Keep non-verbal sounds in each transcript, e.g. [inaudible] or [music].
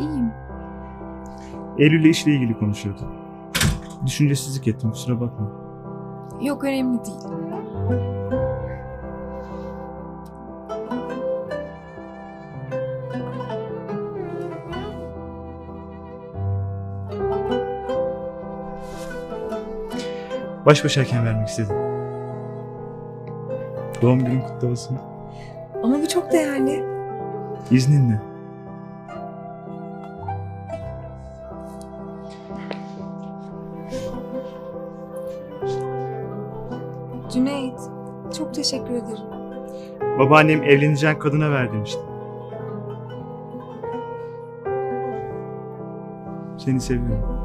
İyiyim. Eylül'le işle ilgili konuşuyorduk. Düşüncesizlik ettim kusura bakma. Yok önemli değil. Baş başayken vermek istedim. Doğum günün kutlu olsun. Ama bu çok değerli. İzninle. Cüneyt, çok teşekkür ederim. Babaannem evleneceğin kadına ver demişti. Seni seviyorum.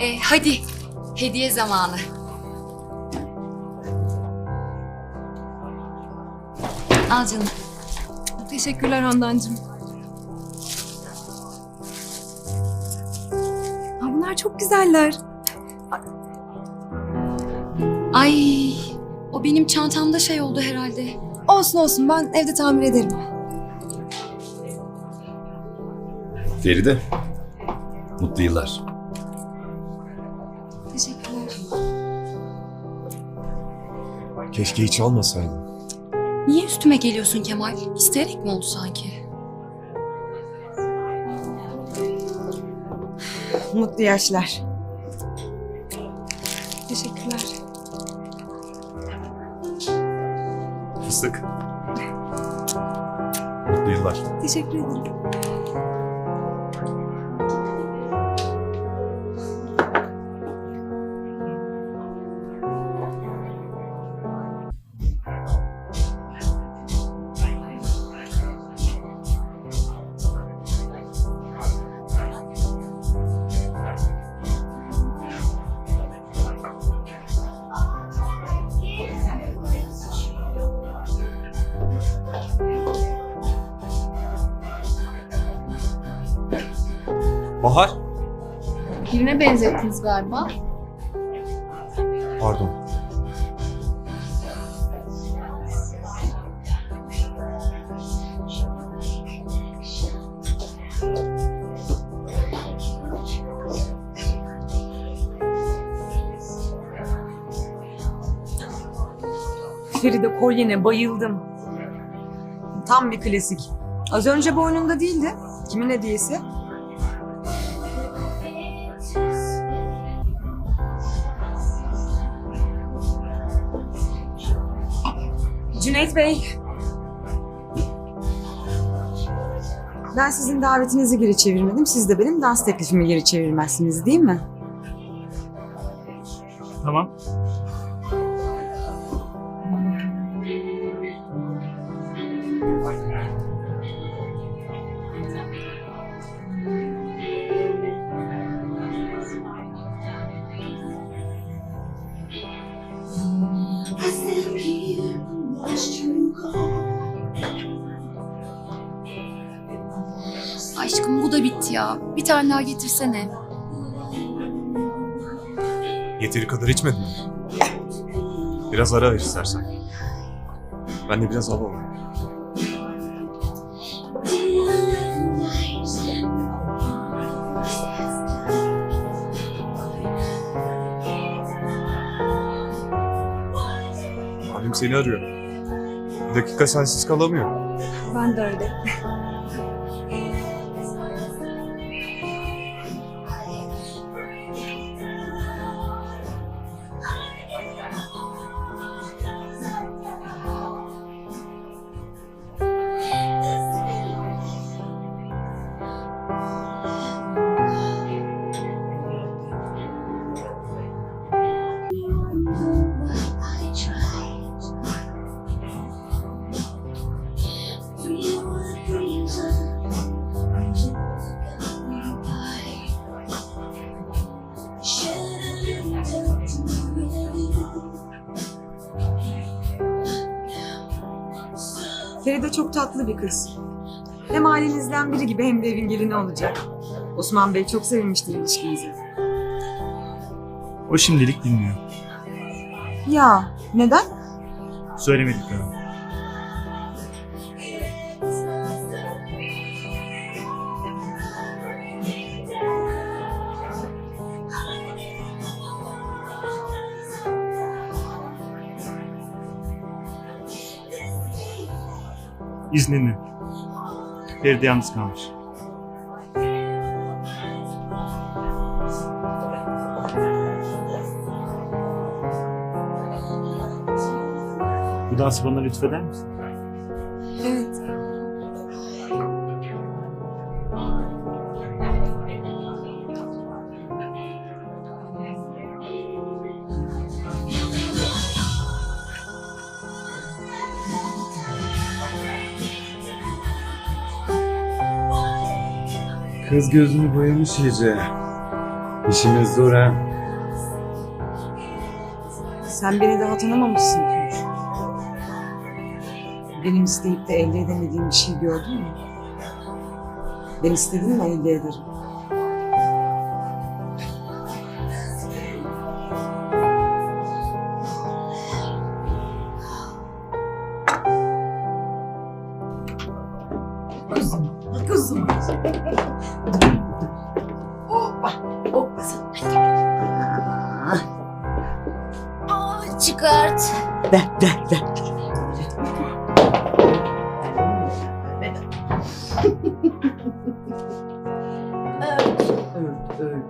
E, hadi. Hediye zamanı. Al canım. Teşekkürler Handancığım. Ha, bunlar çok güzeller. Ay, o benim çantamda şey oldu herhalde. Olsun olsun ben evde tamir ederim. Feride. Mutlu yıllar. Keşke hiç almasaydın. Niye üstüme geliyorsun Kemal? İsteyerek mi oldu sanki? Mutlu yaşlar. Teşekkürler. Fıstık. Mutlu yıllar. Teşekkür ederim. Bahar. Birine benzettiniz galiba. Pardon. Feride kolyene bayıldım. Tam bir klasik. Az önce boynunda değildi. Kimin hediyesi? Cüneyt Bey. Ben sizin davetinizi geri çevirmedim. Siz de benim dans teklifimi geri çevirmezsiniz değil mi? Tamam. Aşkım bu da bitti ya. Bir tane daha getirsene. Yeteri kadar içmedin mi? Biraz ara ver istersen. Ben de biraz hava alayım. Abim seni arıyor. Bir dakika sensiz kalamıyor. Ben de öyle. Feride çok tatlı bir kız. Hem ailenizden biri gibi hem de evin gelini olacak. Osman Bey çok sevinmiştir ilişkinize. O şimdilik bilmiyor. Ya neden? Söylemedik daha. İzninle. Feride yalnız kalmış. Bu dansı bana lütfeder misin? Kız gözünü boyamış iyice. İşimiz zor ha. Sen beni daha tanımamışsın Tunç. Benim isteyip de elde edemediğim bir şey gördün mü? Ben istedim mi elde ederim. Kuzum, kuzum. Hoppa, hoppa. Çıkart. Ver, ver, ver. Öldü.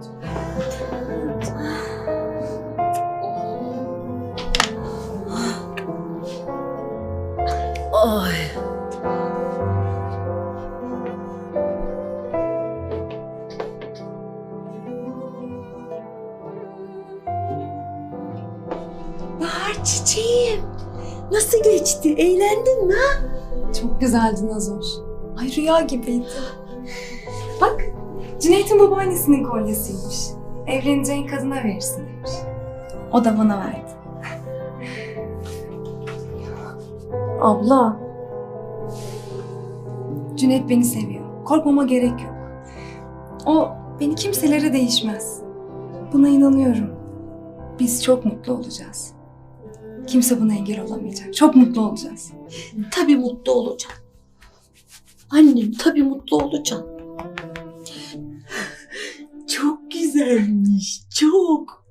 Ay. Nasıl geçti? Eğlendin mi? ha? Çok güzeldi Nazoş. Ay rüya gibiydi. Bak Cüneyt'in babaannesinin kolyesiymiş. Evleneceğin kadına verirsin demiş. O da bana verdi. [laughs] Abla. Cüneyt beni seviyor. Korkmama gerek yok. O beni kimselere değişmez. Buna inanıyorum. Biz çok mutlu olacağız. Kimse buna engel olamayacak. Çok mutlu olacağız. Tabii mutlu olacağım. Annem tabii mutlu olacağım. Çok güzelmiş, çok.